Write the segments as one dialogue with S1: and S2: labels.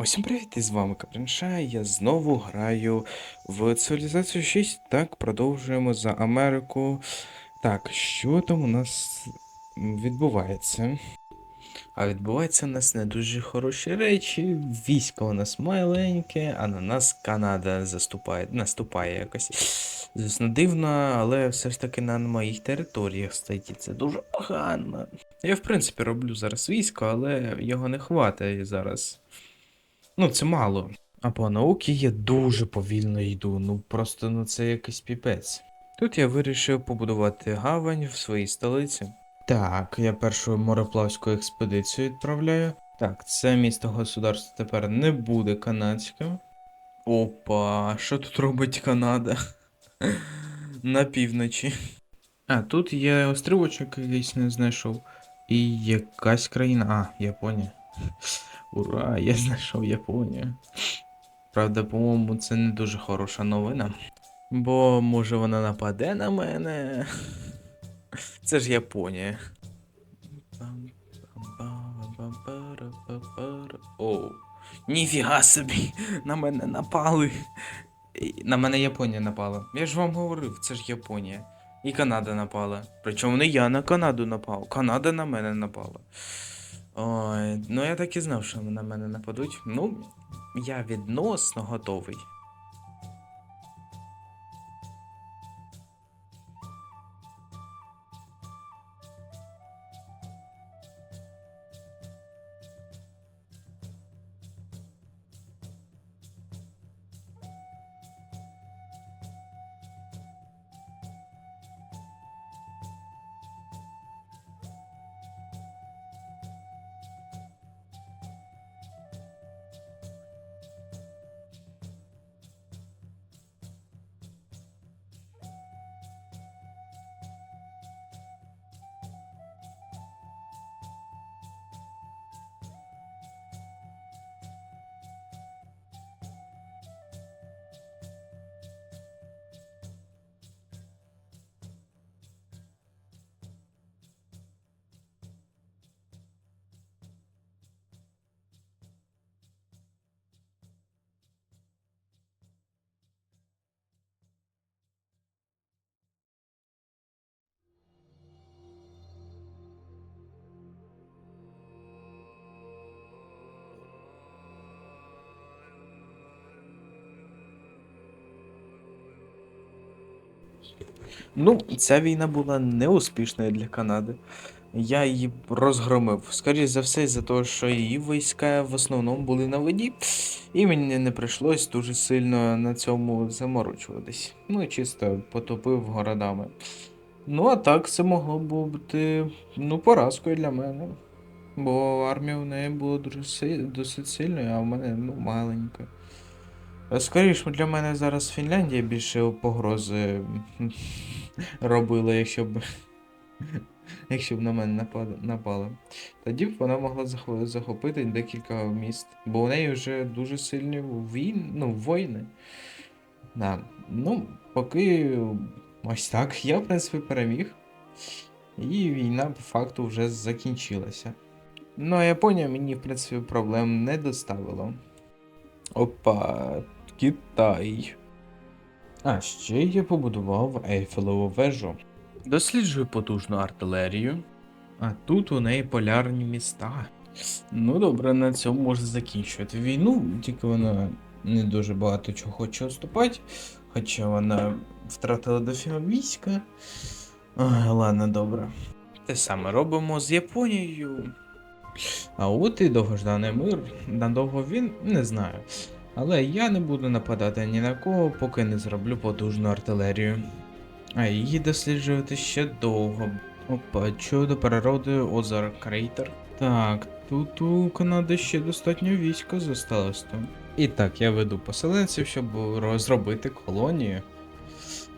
S1: Усім привіт, і з вами Капрінша. Я знову граю в цивілізацію 6. Так, продовжуємо за Америку. Так, що там у нас відбувається? А відбуваються у нас не дуже хороші речі. Військо у нас маленьке, а на нас Канада заступає, наступає якось. Звісно, дивно, але все ж таки на моїх територіях стоїть. Це дуже погано. Я, в принципі, роблю зараз військо, але його не хватає зараз. Ну, це мало. А по науці я дуже повільно йду. Ну просто ну це якийсь піпець. Тут я вирішив побудувати гавань в своїй столиці. Так, я першу мореплавську експедицію відправляю. Так, це місто государство тепер не буде канадським. Опа, що тут робить Канада? На півночі. А, тут є острівочок якийсь не знайшов. І якась країна. А, Японія. Ура, я знайшов Японію. Правда, по-моєму, це не дуже хороша новина. Бо може вона нападе на мене. Це ж Японія. Оу. Ніфіга собі! На мене напали. На мене Японія напала. Я ж вам говорив, це ж Японія. І Канада напала. Причому не я на Канаду напав. Канада на мене напала. Ой, ну я так і знав, що на мене нападуть. Ну, я відносно готовий. Ну, ця війна була неуспішною для Канади. Я її розгромив. Скоріше за все, за те, що її війська в основному були на воді, і мені не прийшлось дуже сильно на цьому заморочуватись. Ну, чисто потопив городами. Ну, а так це могло б бути ну, поразкою для мене. Бо армія в неї була дуже си... досить сильною, а в мене ну, маленька. Е, Скоріше для мене зараз Фінляндія більше погрози робила, якщо б. Якщо б на мене напала. Тоді б вона могла захопити декілька міст. Бо у неї вже дуже сильні війн, ну, воїни. Да. Ну, поки ось так, я, в принципі, переміг. І війна по факту вже закінчилася. Ну, а Японія мені, в принципі, проблем не доставила. Опа, Китай. А ще я побудував Ейфелеву вежу. Досліджую потужну артилерію. А тут у неї полярні міста. Ну добре, на цьому можна закінчувати війну, тільки вона не дуже багато чого хоче отступати, хоча вона втратила дофіга війська. Ой, ладно, добре. Те саме робимо з Японією. А от і довгожданий мир. Надовго він не знаю. Але я не буду нападати ні на кого, поки не зроблю потужну артилерію. А її досліджувати ще довго. Опа, чудо природи Озар Крейтер. Так, тут у Канади ще достатньо війська зосталось там. І так, я веду поселенців, щоб розробити колонію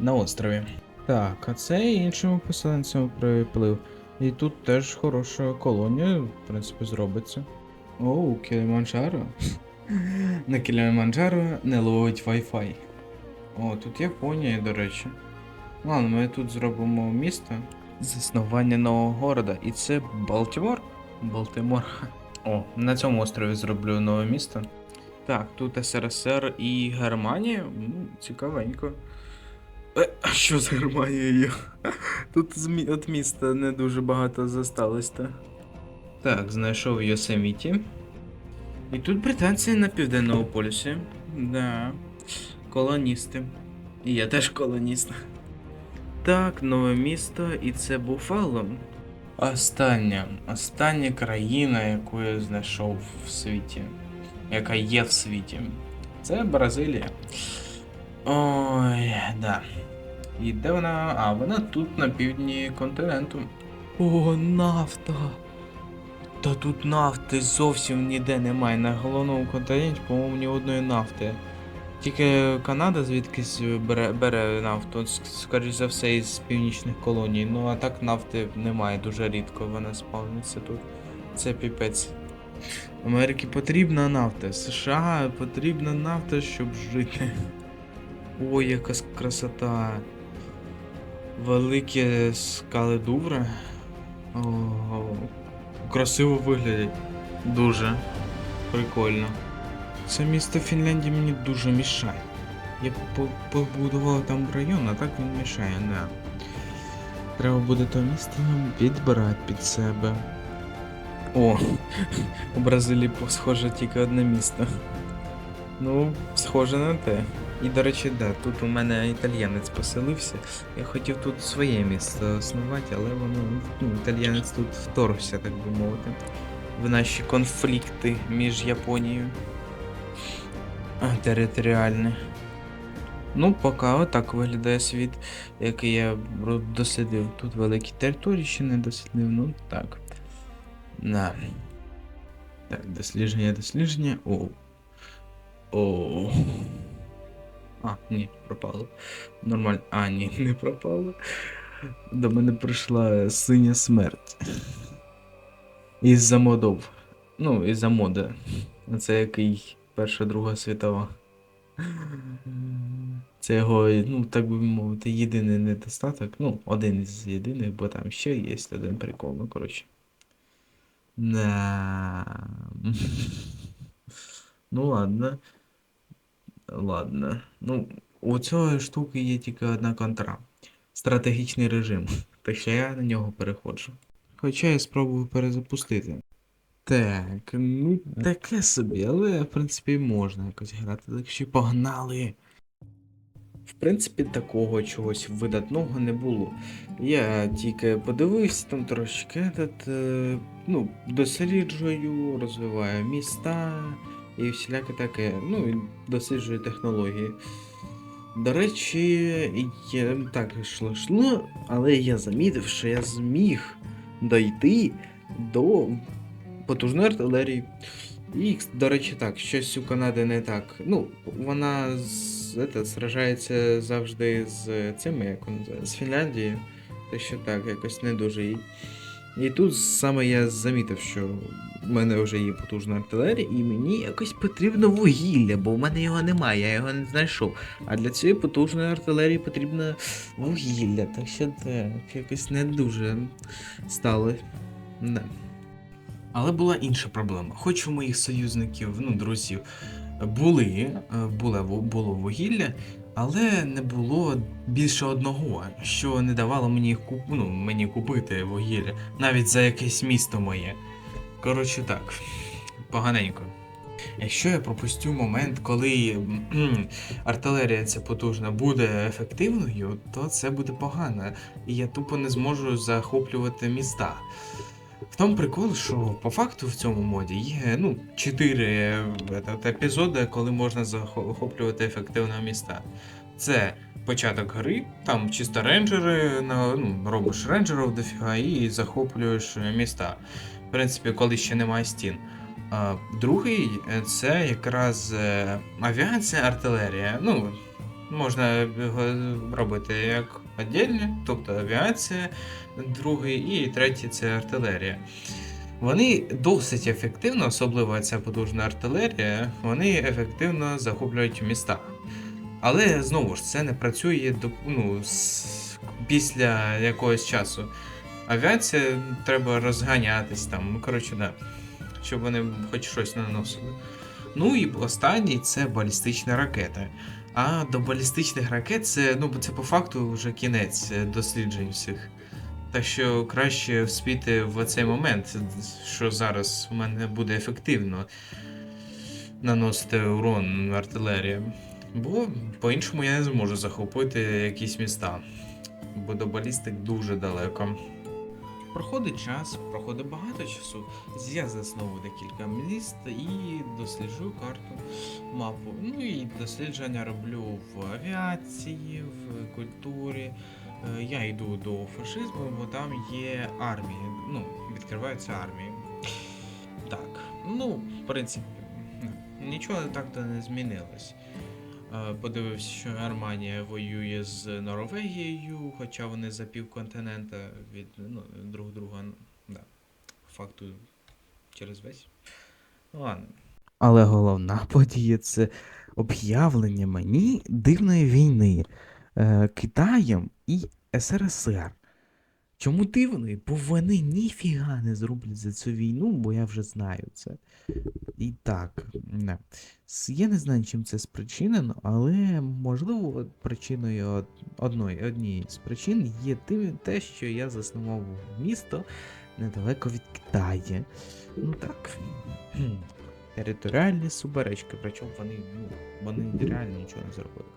S1: на острові. Так, а це іншим поселенцям приплив. І тут теж хороша колонія, в принципі, зробиться. Оу, Кіліманджаро. На Кіліманджаро не ловить Wi-Fi. О, тут Японія, до речі. Ладно, ми тут зробимо місто. Заснування нового города. І це Балтімор? Балтимор. О, на цьому острові зроблю нове місто. Так, тут СРСР і Германія. Цікавенько. Е, а що з Германією? Тут від міста не дуже багато зосталось-то. Так, знайшов Йосеміті. І тут британці на південному полюсі. Да. Колоністи. І я теж колоніст. Так, нове місто, і це Буфало. Остання, остання країна, яку я знайшов в світі. Яка є в світі. Це Бразилія. Ой, да. І де вона? А, вона тут на півдні континенту. О, нафта! Та тут нафти зовсім ніде немає. На головному континенті, по-моєму, ні одної нафти. Тільки Канада звідкись бере, бере нафту, скоріш за все, із північних колоній. Ну а так нафти немає дуже рідко, вона спавниться тут. Це піпець. Америці потрібна нафта. США потрібна нафта, щоб жити. Ой, яка красота. Великі скали Дувра. О, красиво виглядять. Дуже прикольно. Це місто Фінляндії мені дуже мішає. Я побудував там район, а так він мішає, да. Треба буде то місто підбирати під себе. О, у Бразилії схоже тільки одне місто. Ну, схоже на те. І до речі, да, тут у мене італіянець поселився. Я хотів тут своє місто основати, але воно, ну, італіянець тут вторгся, так би мовити, в наші конфлікти між Японією. А, територіальні. Ну, поки отак виглядає світ, який я дослідив. Тут великі території ще не дослідив, ну так. На. Так, дослідження, дослідження. О. О. А, ні, пропало. Нормально. А, ні, не пропало. До мене прийшла синя смерть. Із-за модов. Ну, із-за моди. Це який Перша Друга світова. Це його, ну, так би мовити, єдиний недостаток. Ну, один із єдиних, бо там ще є один прикол, ну, коротше. Ну ладно. Ладно. Ну, у цієї штуки є тільки одна контра. Стратегічний режим. Так що я на нього переходжу. Хоча я спробую перезапустити. Так, ну таке собі, але в принципі можна якось грати. Так що погнали. В принципі, такого чогось видатного не було. Я тільки подивився там трошки, е, ну, досліджую, розвиваю міста і всіляке таке. Ну, і досліджую технології. До речі, я так йшло але я замітив, що я зміг дойти до потужної артилерії. І, до речі, так, щось у Канади не так. Ну, вона з, это, сражається завжди з цими, як називає, з Фінляндією. Так що так, якось не дуже їй. І тут саме я замітив, що в мене вже є потужна артилерія, і мені якось потрібно вугілля, бо в мене його немає, я його не знайшов. А для цієї потужної артилерії потрібно вугілля. Так що так, якось не дуже стало. Да. Але була інша проблема. Хоч у моїх союзників, ну, друзів, були, е, було, було вугілля, але не було більше одного, що не давало мені, куп, ну, мені купити вугілля, навіть за якесь місто моє. Коротше так, поганенько. Якщо я пропустю момент, коли артилерія ця потужна буде ефективною, то це буде погано, і я тупо не зможу захоплювати міста. В тому прикол, що по факту в цьому моді є ну, 4 епізоди, коли можна захоплювати ефективно міста. Це початок гри, там чисто рейнджери, ну, робиш рейнджерів дофіга і захоплюєш міста. В принципі, коли ще немає стін. Другий е, це якраз е, авіація, артилерія. Ну, можна робити як віддільні, тобто авіація, другий і третій це артилерія. Вони досить ефективно, особливо ця потужна артилерія, вони ефективно захоплюють міста. Але знову ж це не працює ну, після якогось часу. Авіація треба розганятись там, ну коротше, да. Щоб вони хоч щось наносили. Ну і останній це балістична ракета. А до балістичних ракет це, ну, це по факту вже кінець е, досліджень всіх. Так що краще вспіти в цей момент, що зараз в мене буде ефективно наносити урон артилерія. Бо по-іншому я не зможу захопити якісь міста. Бо до балістик дуже далеко. Проходить час, проходить багато часу. Я засновую декілька міст і досліджую карту, мапу. Ну і дослідження роблю в авіації, в культурі. Е, Я йду до фашизму, бо там є армії. Ну, відкриваються армії. Так, ну, в принципі, нічого так то не змінилось. Е, Подивився, що Германія воює з Норвегією, хоча вони за півконтинента від ну, друг друга, да, факту через весь. Ну ладно.
S2: Але головна подія це об'явлення мені дивної війни е, Китаєм і СРСР. Чому дивної? Бо вони ніфіга не зроблять за цю війну, бо я вже знаю це. І так, не. Я не знаю, чим це спричинено, але можливо причиною одної, однієї з причин є тим, те, що я заснував місто недалеко від Китаю. Ну так. Територіальні суперечки, причому вони, ну, вони реально нічого не зробили.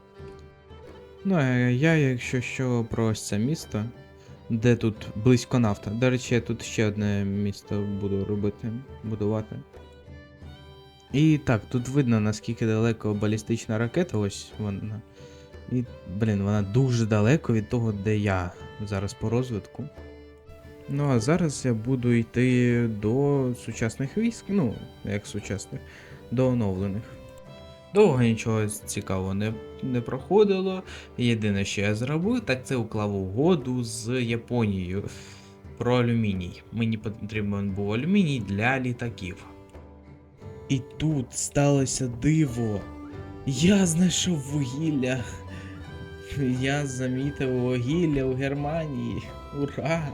S2: Ну, а я, якщо що, про це місто, де тут близько нафта. До речі, я тут ще одне місто буду робити, будувати. І так, тут видно, наскільки далеко балістична ракета, ось вона. І, блін, вона дуже далеко від того, де я зараз по розвитку. Ну, а зараз я буду йти до сучасних військ, ну, як сучасних, до оновлених. Довго нічого цікавого не, не проходило. Єдине, що я зробив, так це уклав угоду з Японією про алюміній. Мені потрібен був алюміній для літаків. І тут сталося диво. Я знайшов вугілля. Я замітив вугілля у Германії. Ура!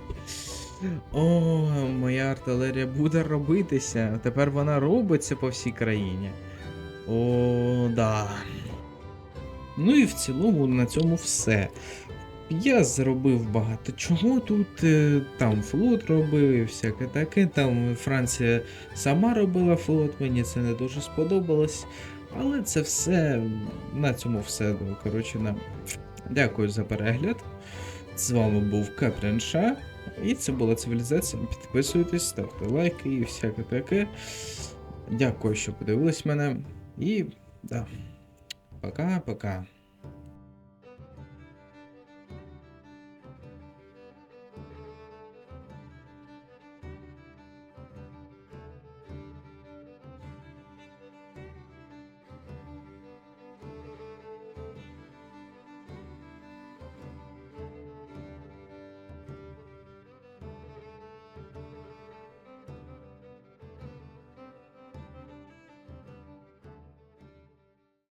S2: О, моя артилерія буде робитися. Тепер вона робиться по всій країні. О, да. Ну і в цілому на цьому все. Я зробив багато чого тут. е, Там флот робив і всяке таке. Там Франція сама робила флот, мені це не дуже сподобалось. Але це все. На цьому все. Ну, Коротше, на... дякую за перегляд. З вами був Капрін Ша. І це була цивілізація. Підписуйтесь, ставте лайки і всяке таке. Дякую, що подивились мене. І да. Пока-пока.